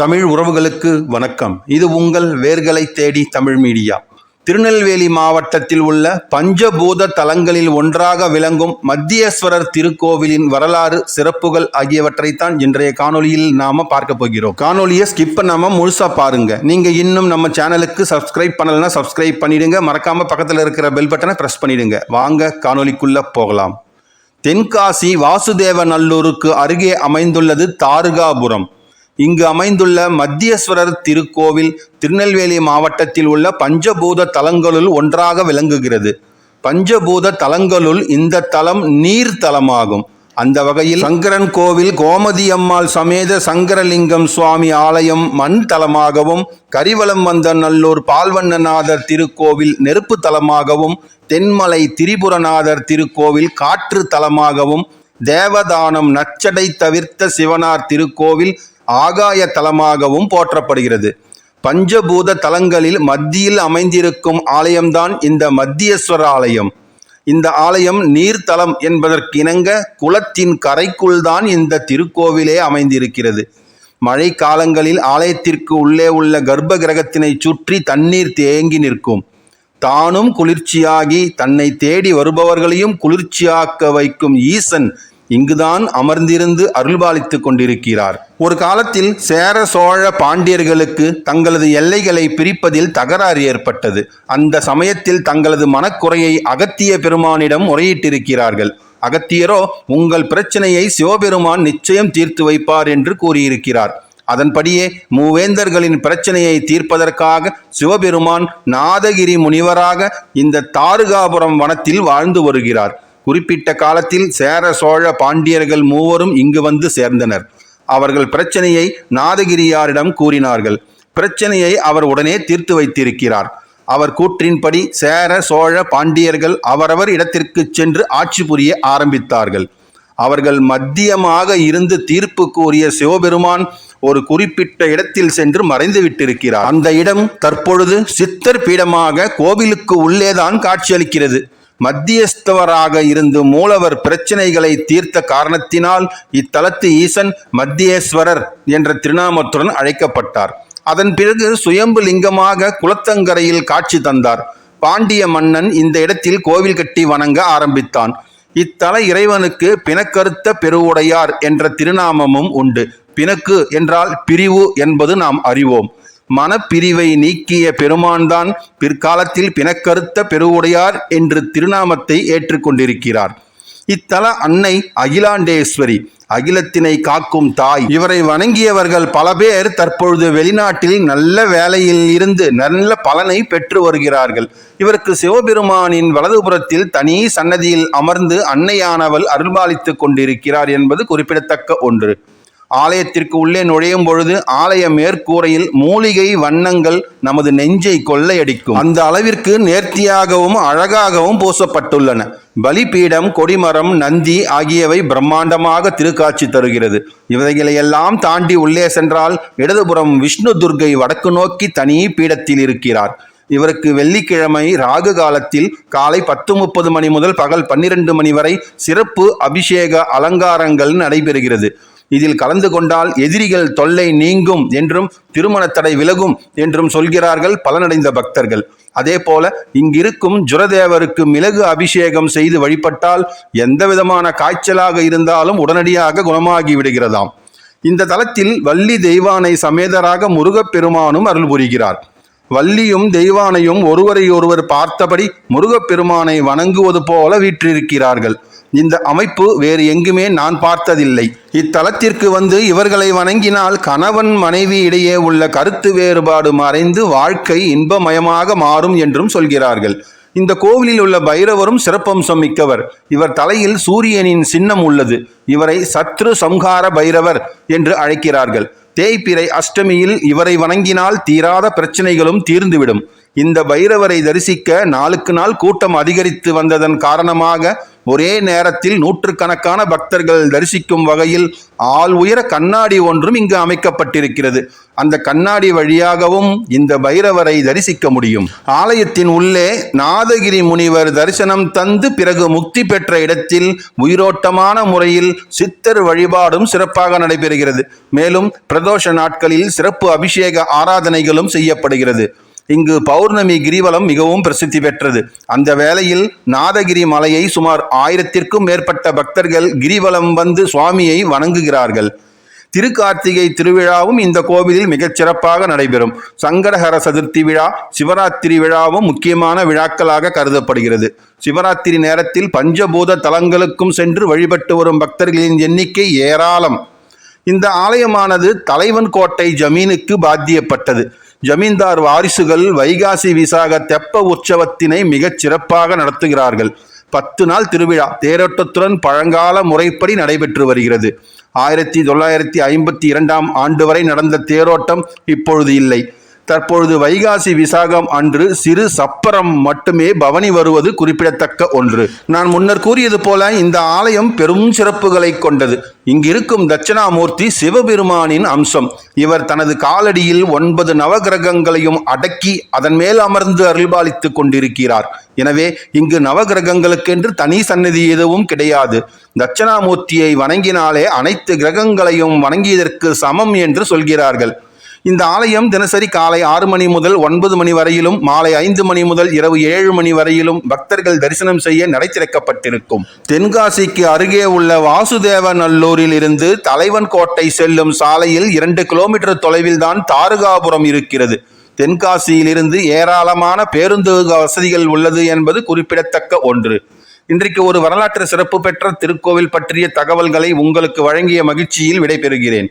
தமிழ் உறவுகளுக்கு வணக்கம். இது உங்கள் வேர்களை தேடி தமிழ் மீடியா. திருநெல்வேலி மாவட்டத்தில் உள்ள பஞ்சபூத தலங்களில் ஒன்றாக விளங்கும் மத்தியஸ்வரர் திருக்கோவிலின் வரலாறு சிறப்புகள் ஆகியவற்றைத்தான் இன்றைய காணொலியில் நாம பார்க்க போகிறோம். காணொலியை ஸ்கிப் பண்ணாம முழுசா பாருங்க. நீங்க இன்னும் நம்ம சேனலுக்கு சப்ஸ்கிரைப் பண்ணலைன்னா சப்ஸ்கிரைப் பண்ணிடுங்க. மறக்காம பக்கத்தில் இருக்கிற பெல் பட்டனை பிரஸ் பண்ணிடுங்க. வாங்க காணொலிக்குள்ள போகலாம். தென்காசி வாசுதேவநல்லூருக்கு அருகே அமைந்துள்ளது தாருகாபுரம். இங்கு அமைந்துள்ள மத்தியஸ்வரர் திருக்கோவில் திருநெல்வேலி மாவட்டத்தில் உள்ள பஞ்சபூத தலங்களுள் ஒன்றாக விளங்குகிறது. பஞ்சபூத தலங்களுள் இந்த தலம் நீர் தலமாகும். அந்த வகையில் சங்கரன் கோவில் கோமதி அம்மாள் சமேத சங்கரலிங்கம் சுவாமி ஆலயம் மண் தலமாகவும் கரிவலம் வந்த நல்லூர் பால்வண்ணநாதர் திருக்கோவில் நெருப்பு தலமாகவும் தென்மலை திரிபுரநாதர் திருக்கோவில் காற்று தலமாகவும் தேவதானம் நச்சடை தவிர்த்த சிவனார் திருக்கோவில் ஆகாய தலமாகவும் போற்றப்படுகிறது. பஞ்சபூத தலங்களில் மத்தியில் அமைந்திருக்கும் ஆலயம்தான் இந்த மத்தியஸ்வர ஆலயம். இந்த ஆலயம் நீர்த்தலம் என்பதற்கிணங்க குளத்தின் கரைக்குள்தான் இந்த திருக்கோவிலே அமைந்திருக்கிறது. மழை காலங்களில் ஆலயத்திற்கு உள்ளே உள்ள கர்ப்ப கிரகத்தினை சுற்றி தண்ணீர் தேங்கி நிற்கும். தானும் குளிர்ச்சியாகி தன்னை தேடி வருபவர்களையும் குளிர்ச்சியாக்க வைக்கும் ஈசன் இங்குதான் அமர்ந்திருந்து அருள்பாலித்துக் கொண்டிருக்கிறார். ஒரு காலத்தில் சேர சோழ பாண்டியர்களுக்கு தங்களது எல்லைகளை பிரிப்பதில் தகராறு ஏற்பட்டது. அந்த சமயத்தில் தங்களது மனக்குறையை அகத்திய பெருமானிடம் முறையிட்டிருக்கிறார்கள். அகத்தியரோ உங்கள் பிரச்சனையை சிவபெருமான் நிச்சயம் தீர்த்து வைப்பார் என்று கூறியிருக்கிறார். அதன்படியே மூவேந்தர்களின் பிரச்சனையை தீர்ப்பதற்காக சிவபெருமான் நாதகிரி முனிவராக இந்த தாருகாபுரம் வனத்தில் வாழ்ந்து வருகிறார். குறிப்பிட்ட காலத்தில் சேர சோழ பாண்டியர்கள் மூவரும் இங்கு வந்து சேர்ந்தனர். அவர்கள் பிரச்சனையை நாதகிரியாரிடம் கூறினார்கள். பிரச்சனையை அவர் உடனே தீர்த்து வைத்திருக்கிறார். அவர் கூற்றின்படி சேர சோழ பாண்டியர்கள் அவரவர் இடத்திற்கு சென்று ஆட்சி புரிய ஆரம்பித்தார்கள். அவர்கள் மத்தியமாக இருந்து தீர்ப்பு கூறிய சிவபெருமான் ஒரு குறிப்பிட்ட இடத்தில் சென்று மறைந்து விட்டிருக்கிறார். அந்த இடம் தற்பொழுது சித்தர் பீடமாக கோவிலுக்கு உள்ளேதான் காட்சியளிக்கிறது. மத்தியஸ்தவராக இருந்து மூலவர் பிரச்சனைகளை தீர்த்த காரணத்தினால் இத்தலத்து ஈசன் மத்தியேஸ்வரர் என்ற திருநாமத்துடன் அழைக்கப்பட்டார். அதன் பிறகு சுயம்பு லிங்கமாக குளத்தங்கரையில் காட்சி தந்தார். பாண்டிய மன்னன் இந்த இடத்தில் கோவில் கட்டி வணங்க ஆரம்பித்தான். இத்தல இறைவனுக்கு பிணக்கருத்த பெருவுடையார் என்ற திருநாமமும் உண்டு. பிணக்கு என்றால் பிரிவு என்பது நாம் அறிவோம். மனப்பிரிவை நீக்கிய பெருமான்தான் பிற்காலத்தில் பிணக்கருத்த பெருவுடையார் என்று திருநாமத்தை ஏற்றுக்கொண்டிருக்கிறார். இத்தல அன்னை அகிலாண்டேஸ்வரி அகிலத்தினை காக்கும் தாய். இவரை வணங்கியவர்கள் பல பேர் தற்பொழுது வெளிநாட்டில் நல்ல வேலையில் இருந்து நல்ல பலனை பெற்று வருகிறார்கள். இவருக்கு சிவபெருமானின் வலதுபுறத்தில் தனி சன்னதியில் அமர்ந்து அன்னையானவள் அருள்பாலித்துக் கொண்டிருக்கிறார் என்பது குறிப்பிடத்தக்க ஒன்று. ஆலயத்திற்கு உள்ளே நுழையும் பொழுது ஆலய மேற்கூரையில் மூலிகை வண்ணங்கள் நமது நெஞ்சை கொள்ளையடிக்கும். அந்த அளவிற்கு நேர்த்தியாகவும் அழகாகவும் பூசப்பட்டுள்ளன. பலிபீடம் கொடிமரம் நந்தி ஆகியவை பிரம்மாண்டமாக திருக்காட்சி தருகிறது. இவைகளையெல்லாம் தாண்டி உள்ளே சென்றால் இடதுபுறம் விஷ்ணு துர்கை வடக்கு நோக்கி தனி பீடத்தில் இருக்கிறார். இவருக்கு வெள்ளிக்கிழமை ராகு காலத்தில் காலை பத்து முப்பது மணி முதல் பகல் பன்னிரண்டு மணி வரை சிறப்பு அபிஷேக அலங்காரங்கள் நடைபெறுகிறது. இதில் கலந்து கொண்டால் எதிரிகள் தொல்லை நீங்கும் என்றும் திருமண தடை விலகும் என்றும் சொல்கிறார்கள் பலனடைந்த பக்தர்கள். அதே போல இங்கிருக்கும் ஜுரதேவருக்கு மிளகு அபிஷேகம் செய்து வழிபட்டால் எந்த விதமான காய்ச்சலாக இருந்தாலும் உடனடியாக குணமாகி விடுகிறதாம். இந்த தலத்தில் வள்ளி தெய்வானை சமேதராக முருகப்பெருமானும் அருள் புரிகிறார். வள்ளியும் தெய்வானையும் ஒருவரை ஒருவர் பார்த்தபடி முருகப்பெருமானை வணங்குவது போல வீற்றிருக்கிறார்கள். இந்த அமைப்பு வேறு எங்குமே நான் பார்த்ததில்லை. இத்தலத்திற்கு வந்து இவர்களை வணங்கினால் கணவன் மனைவி இடையே உள்ள கருத்து வேறுபாடு மறைந்து வாழ்க்கை இன்பமயமாக மாறும் என்றும் சொல்கிறார்கள். இந்த கோவிலில் உள்ள பைரவரும் சிறப்பம்சம் மிக்கவர். இவர் தலையில் சூரியனின் சின்னம் உள்ளது. இவரை சத்ரு சம்ஹார பைரவர் என்று அழைக்கிறார்கள். தேய்பிறை அஷ்டமியில் இவரை வணங்கினால் தீராத பிரச்சனைகளும் தீர்ந்துவிடும். இந்த பைரவரை தரிசிக்க நாளுக்கு நாள் கூட்டம் அதிகரித்து வந்ததன் காரணமாக ஒரே நேரத்தில் நூற்றுக்கணக்கான பக்தர்கள் தரிசிக்கும் வகையில் ஆள் உயர கண்ணாடி ஒன்றும் இங்கு அமைக்கப்பட்டிருக்கிறது. அந்த கண்ணாடி வழியாகவும் இந்த பைரவரை தரிசிக்க முடியும். ஆலயத்தின் உள்ளே நாதகிரி முனிவர் தரிசனம் தந்து பிறகு முக்தி பெற்ற இடத்தில் உயிரோட்டமான முறையில் சித்தர் வழிபாடும் சிறப்பாக நடைபெறுகிறது. மேலும் பிரதோஷ நாட்களில் சிறப்பு அபிஷேக ஆராதனைகளும் செய்யப்படுகிறது. இங்கு பௌர்ணமி கிரிவலம் மிகவும் பிரசித்தி பெற்றது. அந்த வேளையில் நாதகிரி மலையை சுமார் ஆயிரத்திற்கும் மேற்பட்ட பக்தர்கள் கிரிவலம் வந்து சுவாமியை வணங்குகிறார்கள். திருக்கார்த்திகை திருவிழாவும் இந்த கோவிலில் மிகச் சிறப்பாக நடைபெறும். சங்கடஹர சதுர்த்தி விழா சிவராத்திரி விழாவும் முக்கியமான விழாக்களாக கருதப்படுகிறது. சிவராத்திரி நேரத்தில் பஞ்சபூத தலங்களுக்கும் சென்று வழிபட்டு வரும் பக்தர்களின் எண்ணிக்கை ஏராளம். இந்த ஆலயமானது தலைவன் கோட்டை ஜமீனுக்கு பாத்தியப்பட்டது. ஜமீன்தார் வாரிசுகள் வைகாசி விசாக தெப்ப உற்சவத்தினை மிகச் சிறப்பாக நடத்துகிறார்கள். பத்து நாள் திருவிழா தேரோட்டத்துடன் பழங்கால முறைப்படி நடைபெற்று வருகிறது. ஆயிரத்தி தொள்ளாயிரத்தி ஐம்பத்தி இரண்டாம் ஆண்டு வரை நடந்த தேரோட்டம் இப்பொழுது இல்லை. தற்பொழுது வைகாசி விசாகம் அன்று சிறு சப்பரம் மட்டுமே பவனி வருவது குறிப்பிடத்தக்க ஒன்று. நான் முன்னர் கூறியது போல இந்த ஆலயம் பெரும் சிறப்புகளை கொண்டது. இங்கிருக்கும் தட்சிணாமூர்த்தி சிவபெருமானின் அம்சம். இவர் தனது காலடியில் ஒன்பது நவகிரகங்களையும் அடக்கி அதன் மேல் அமர்ந்து அருள்பாலித்துக் கொண்டிருக்கிறார். எனவே இங்கு நவகிரகங்களுக்கென்று தனி சன்னதி எதுவும் கிடையாது. தட்சிணாமூர்த்தியை வணங்கினாலே அனைத்து கிரகங்களையும் வணங்கியதற்கு சமம் என்று சொல்கிறார்கள். இந்த ஆலயம் தினசரி காலை ஆறு மணி முதல் ஒன்பது மணி வரையிலும் மாலை ஐந்து மணி முதல் இரவு ஏழு மணி வரையிலும் பக்தர்கள் தரிசனம் செய்ய நடை திறக்கப்பட்டிருக்கும். தென்காசிக்கு அருகே உள்ள வாசுதேவநல்லூரில் இருந்து தலைவன் கோட்டை செல்லும் சாலையில் இரண்டு கிலோமீட்டர் தொலைவில் தான் தாருகாபுரம் இருக்கிறது. தென்காசியிலிருந்து ஏராளமான பேருந்து வசதிகள் உள்ளது என்பது குறிப்பிடத்தக்க ஒன்று. இன்றைக்கு ஒரு வரலாற்று சிறப்பு பெற்ற திருக்கோவில் பற்றிய தகவல்களை உங்களுக்கு வழங்கிய மகிழ்ச்சியில் விடைபெறுகிறேன்.